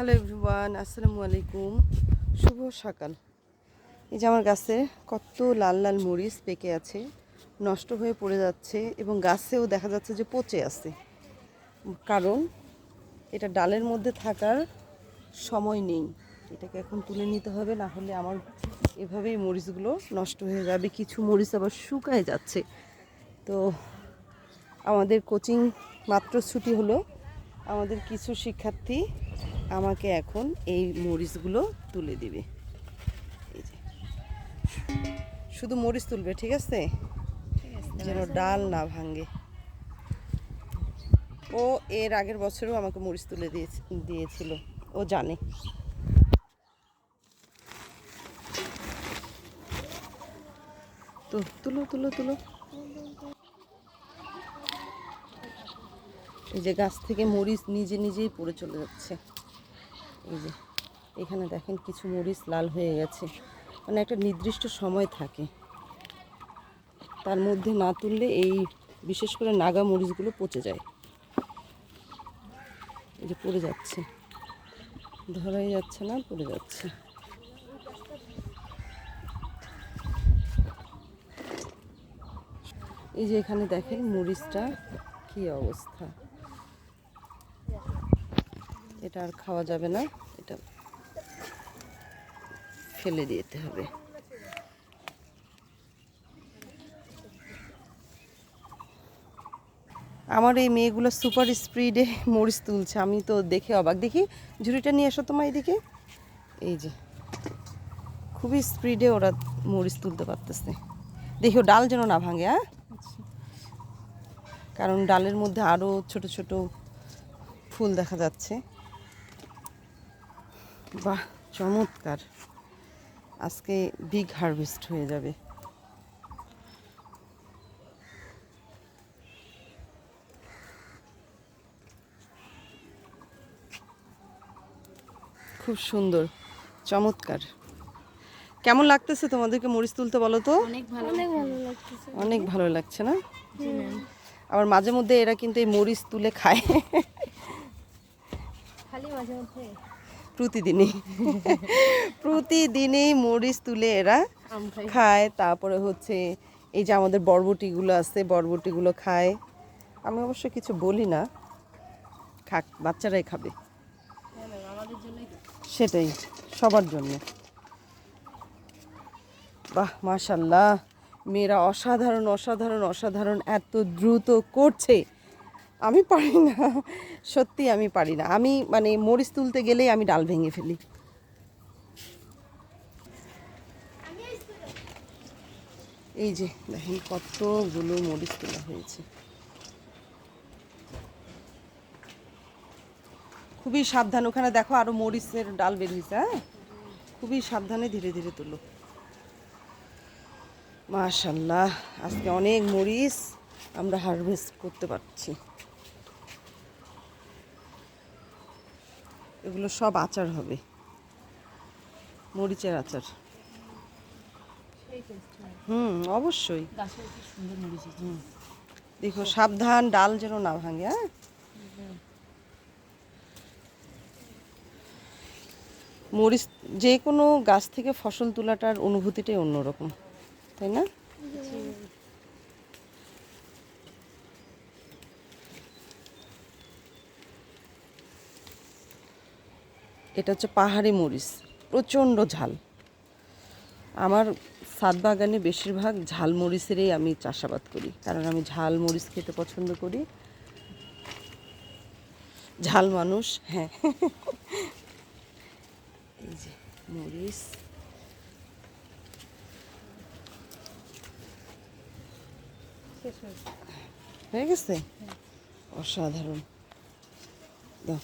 Hello everyone, আসসালামু আলাইকুম। শুভ সকাল। এই যে আমার গাছে কত লাল লাল মরিচ পেকে আছে, নষ্ট হয়ে পড়ে যাচ্ছে এবং গাছেও দেখা যাচ্ছে যে পচে আছে। কারণ এটা ডালের মধ্যে থাকার সময় নেই। এটাকে এখন তুলে নিতে হবে, না হলে আমার এভাবেই মরিচগুলো নষ্ট হয়ে যাবে। কিছু মরিচ আবার শুকায় যাচ্ছে। তো আমাদের কোচিং মাত্র ছুটি হলো। আমাদের কিছু শিক্ষার্থী আমাকে এখন এই মরিচগুলো তুলে দিবে। এই যে। শুধু মরিচ তুলবে ঠিক আছে? যেন ডাল না ভাঙে। ও এর আগের বছরও আমাকে মরিচ তুলে দিয়েছে দিয়েছিল। ও জানে। তো তুলো তুলো তুলো। এই যে গাছ থেকে মরিচ নিজে নিজেই পড়ে চলে যাচ্ছে। এই যে, এখানে দেখেন কিছু মরিচ লাল হয়ে গেছে। মানে একটা নির্দিষ্ট সময় থাকে। তার মধ্যে না তুললে এই বিশেষ করে নাগা মরিচগুলো পচে যায়। এই যে পড়ে যাচ্ছে। ধরাই যাচ্ছে না, পড়ে যাচ্ছে। এই যে এখানে দেখেন মরিচটা কি অবস্থা। এটা আর খাওয়া যাবে না। এটা ফেলে দিতে হবে। আমার এই মেয়েগুলো সুপার স্পিডে মরিচ তুলছে। আমি তো দেখে অবাক। দেখি ঝুড়িটা নিয়ে এসো তোমার এদিকে। এই যে খুবই স্পিডে ওরা মরিচ তুলতে পারতেছে। দেখিও ডাল যেন না ভাঙে হ্যাঁ? কারণ ডালের মধ্যে আরও ছোট ছোট ফুল দেখা যাচ্ছে। বাহ চমৎকার। আজকে বিগ হারভেস্ট হয়ে যাবে। খুব সুন্দর চমৎকার। কেমন লাগতেছে তোমাদেরকে মরিচ তুলতে বলো তো? অনেক ভালো অনেক ভালো লাগতেছে। অনেক ভালো লাগছে না? আবার মাঝে মধ্যে এরা কিন্তু এই মরিচ তুলে খায়। খালি মাঝে মধ্যে। প্রতিদিনই। প্রতিদিনই মরিচ তুলে এরা খায়। তারপরে হচ্ছে এই যে আমাদের বরবটিগুলো আছে বরবটিগুলো খায়। আমি অবশ্য কিছু বলি না। খাক বাচ্চারাই খাবে। সেটাই সবার জন্য। বাহ মাশাল্লাহ। মেয়েরা অসাধারণ অসাধারণ অসাধারণ এত দ্রুত করছে। আমি পারি না। সত্যি আমি পারি না। আমি মানে মরিচ তুলতে গেলেই আমি ডাল ভেঙে ফেলি। এই যে দেখেন কতগুলো মরিচ তোলা হয়েছে। খুবই সাবধান, ওখানে দেখো আরও মরিচের ডাল বের হয়েছে হ্যাঁ? খুবই সাবধানে ধীরে ধীরে তুলো। মাশাল্লাহ, আজকে অনেক মরিচ আমরা হারভেস্ট করতে পারছি। এগুলো সব আচার হবে। মরিচের আচার। হুম অবশ্যই। দেখো সাবধান ডাল যেন না ভাঙে হ্যাঁ? মরিচ যে কোনো গাছ থেকে ফসল তোলাটার অনুভূতিটাই অন্যরকম তাই না? এটা হচ্ছে পাহাড়ি মরিচ প্রচণ্ড ঝাল। আমার সাত বাগানে বেশিরভাগ ঝাল মরিচেরই আমি চাষাবাদ করি কারণ আমি ঝাল মরিচ খেতে পছন্দ করি। ঝাল মানুষ হ্যাঁ। এই যে মরিচ। হয়ে গেছে? অসাধারণ। দাও।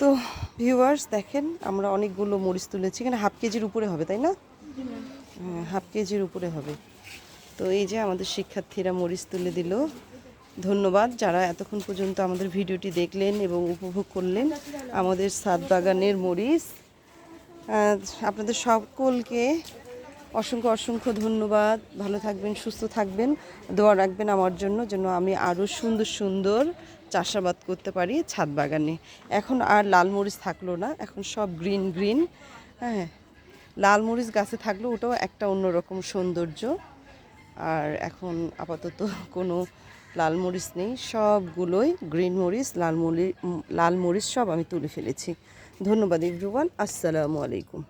তো ভিউয়ার্স দেখেন, আমরা অনেকগুলো মরিচ তুলেছি। এখানে হাফ কেজির উপরে হবে, তাই না? হ্যাঁ হাফ কেজির উপরে হবে। তো এই যে আমাদের শিক্ষার্থীরা মরিচ তুলে দিল। ধন্যবাদ যারা এতক্ষণ পর্যন্ত আমাদের ভিডিওটি দেখলেন এবং উপভোগ করলেন আমাদের সাত বাগানের মরিচ। আপনাদের সকলকে অসংখ্য অসংখ্য ধন্যবাদ। ভালো থাকবেন, সুস্থ থাকবেন, দোয়া রাখবেন আমার জন্য, যেন আমি আরও সুন্দর সুন্দর চাষাবাদ করতে পারি ছাদ বাগানে। এখন আর লাল মরিচ থাকল না, এখন সব গ্রিন গ্রিন। হ্যাঁ লাল মরিচ গাছে থাকল, ওটাও একটা অন্যরকম সৌন্দর্য। আর এখন আপাতত কোনো লাল মরিচ নেই, সবগুলোই গ্রিন মরিচ, লাল মরিচ লাল মরিচ সব আমি তুলে ফেলেছি। ধন্যবাদ ইভরিওয়ান আসসালামু আলাইকুম।